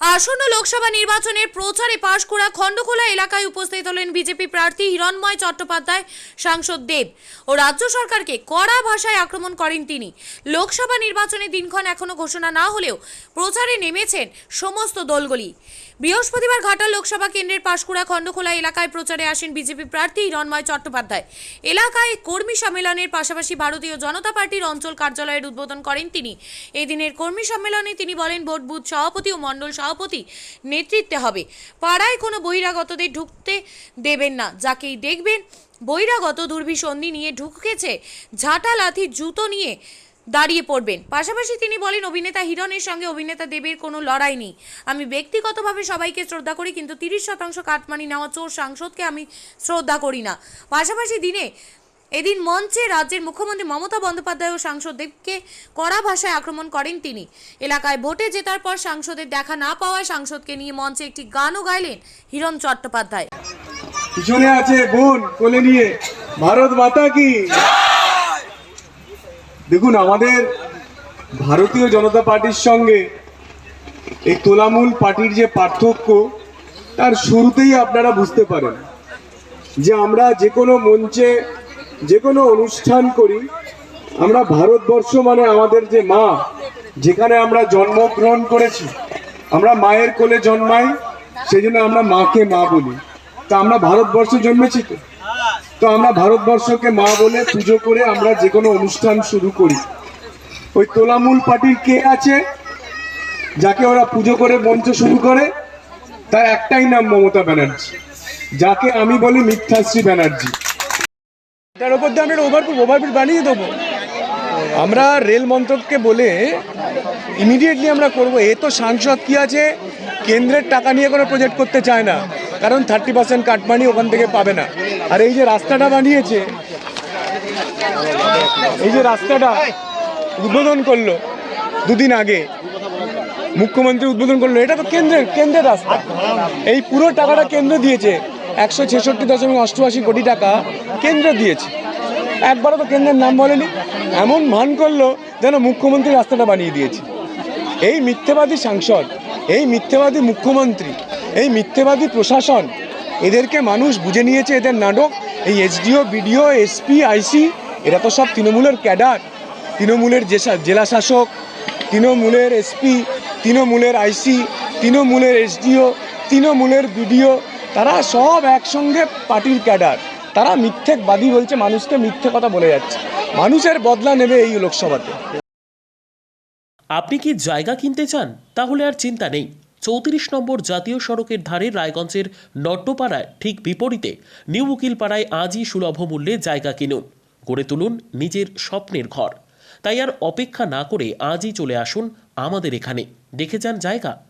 আসন্ন লোকসভা নির্বাচনের প্রচারে পাশকুড়া, খণ্ডখোলা এলাকায় উপস্থিত হলেন বিজেপি প্রার্থী হিরণময় চট্টোপাধ্যায়, সাংসদ দেব ও রাজ্য সরকারকে কড়া ভাষায় আক্রমণ করেন তিনি। লোকসভা নির্বাচনে দিনক্ষণ এখনও ঘোষণা না হলেও প্রচারে নেমেছেন সমস্ত দলগুলি। বৃহস্পতিবার ঘাটাল লোকসভা কেন্দ্রের পাশকুড়া, খণ্ডখোলা এলাকায় প্রচারে আসেন বিজেপি প্রার্থী হিরণময় চট্টোপাধ্যায়। এলাকায় কর্মী সম্মেলনের পাশাপাশি ভারতীয় জনতা পার্টির অঞ্চল কার্যালয়ের উদ্বোধন করেন তিনি। এদিনের কর্মী সম্মেলনে তিনি বলেন, ভোট বুথ সভাপতি ও মণ্ডল সভাপতি নেতৃত্বে হবে। পাড়ায় কোনো বহিরাগতদের ঢুকতে দেবেন না। যাকেই দেখবেন বহিরাগত দুর্বিসন্ধি নিয়ে ঢুকেছে ঝাঁটা লাথি জুতো নিয়ে দাঁড়িয়ে পড়বেন। পাশাপাশি তিনি বলেন, অভিনেতা হিরণের সঙ্গে অভিনেতা দেবের কোনো লড়াই নেই। আমি ব্যক্তিগতভাবে সবাইকে শ্রদ্ধা করি, কিন্তু তিরিশ শতাংশ কাটমানি নেওয়া চোর সাংসদকে আমি শ্রদ্ধা করি না। পাশাপাশি দিনে এদিন মঞ্চে রাজ্যের মুখ্যমন্ত্রী মমতা বন্দ্যোপাধ্যায় ও সাংসদদেরকে কড়া ভাষায় আক্রমণ করেন তিনি। এলাকায় ভোটে জেতার পর সাংসদের দেখা না পাওয়ায় সাংসদকে নিয়ে মঞ্চে একটি গানও গাইলেন হিরণ চট্টোপাধ্যায়। পিছনে আছে বোন, কোলে নিয়ে। ভারত মাতা কি? দেখুন, আমাদের ভারতীয় জনতা পার্টির সঙ্গে এই তোলামূল পার্টির যে পার্থক্য, তার শুরুতেই আপনারা বুঝতে পারেন যে আমরা যে কোনো মঞ্চে যে কোনো অনুষ্ঠান করি, আমরা ভারতবর্ষ মানে আমাদের যে মা, যেখানে আমরা জন্মগ্রহণ করেছি, আমরা মায়ের কোলে জন্মাই সেই জন্য আমরা মাকে মা বলি। তা আমরা ভারতবর্ষে জন্মেছি তো। তো আমরা ভারতবর্ষকে মা বলে পুজো করে আমরা যে কোনো অনুষ্ঠান শুরু করি। ওই তোলামূল পার্টির কে আছে, যাকে ওরা পুজো করে মঞ্চ শুরু করে, তার একটাই নাম মমতা ব্যানার্জি, যাকে আমি বলি মিথ্যাশ্রী ব্যানার্জি। এটার উপর দিয়ে আমরা একটা ওভার বানিয়ে দেবো। আমরা রেল মন্ত্রককে বলে ইমিডিয়েটলি আমরা করব, এ তো সাংসদ কি আছে? কেন্দ্রের টাকা নিয়ে কোনো প্রজেক্ট করতে চায় না, কারণ থার্টি পার্সেন্ট কাটমানি ওখান থেকে পাবে না। আর এই যে রাস্তাটা বানিয়েছে, এই যে রাস্তাটা উদ্বোধন করল দুদিন আগে, মুখ্যমন্ত্রী উদ্বোধন করল, এটা তো কেন্দ্রের কেন্দ্রের রাস্তা। এই পুরো টাকাটা কেন্দ্র দিয়েছে। একশো ছেষট্টি দশমিক অষ্টআশি কোটি টাকা কেন্দ্র দিয়েছে। একবারও তো কেন্দ্রের নাম বলেনি, এমন মান করল যেন মুখ্যমন্ত্রী রাস্তাটা বানিয়ে দিয়েছে। এই মিথ্যেবাদী সাংসদ, এই মিথ্যেবাদী মুখ্যমন্ত্রী, এই মিথ্যেবাদী প্রশাসন, এদেরকে মানুষ বুঝে নিয়েছে এদের নাটক, এই এসডিও, বিডিও, এসপি, আইসি, এরা তো সব তৃণমূলের ক্যাডার। তৃণমূলের জেলা শাসক তৃণমূলের এসপি, তৃণমূলের আইসি, তৃণমূলের এসডিও, তৃণমূলের বিডিও তারা সব একসঙ্গে পার্টির ক্যাডার। তারা মিথ্যেবাদী বলছে, মানুষকে মিথ্যে কথা বলে যাচ্ছে। মানুষের বদলা নেবে এই লোকসভাতে। আপনি কি জায়গা কিনতে চান? তাহলে আর চিন্তা নেই। চৌত্রিশ নম্বর জাতীয় সড়কের ধারে রায়গঞ্জের নট্টপাড়ায় ঠিক বিপরীতে নিউ উকিলপাড়ায় আজই সুলভ মূল্যে জায়গা কিনুন। গড়ে তুলুন নিজের স্বপ্নের ঘর। তাই আর অপেক্ষা না করে আজই চলে আসুন আমাদের এখানে। দেখে যান জায়গা।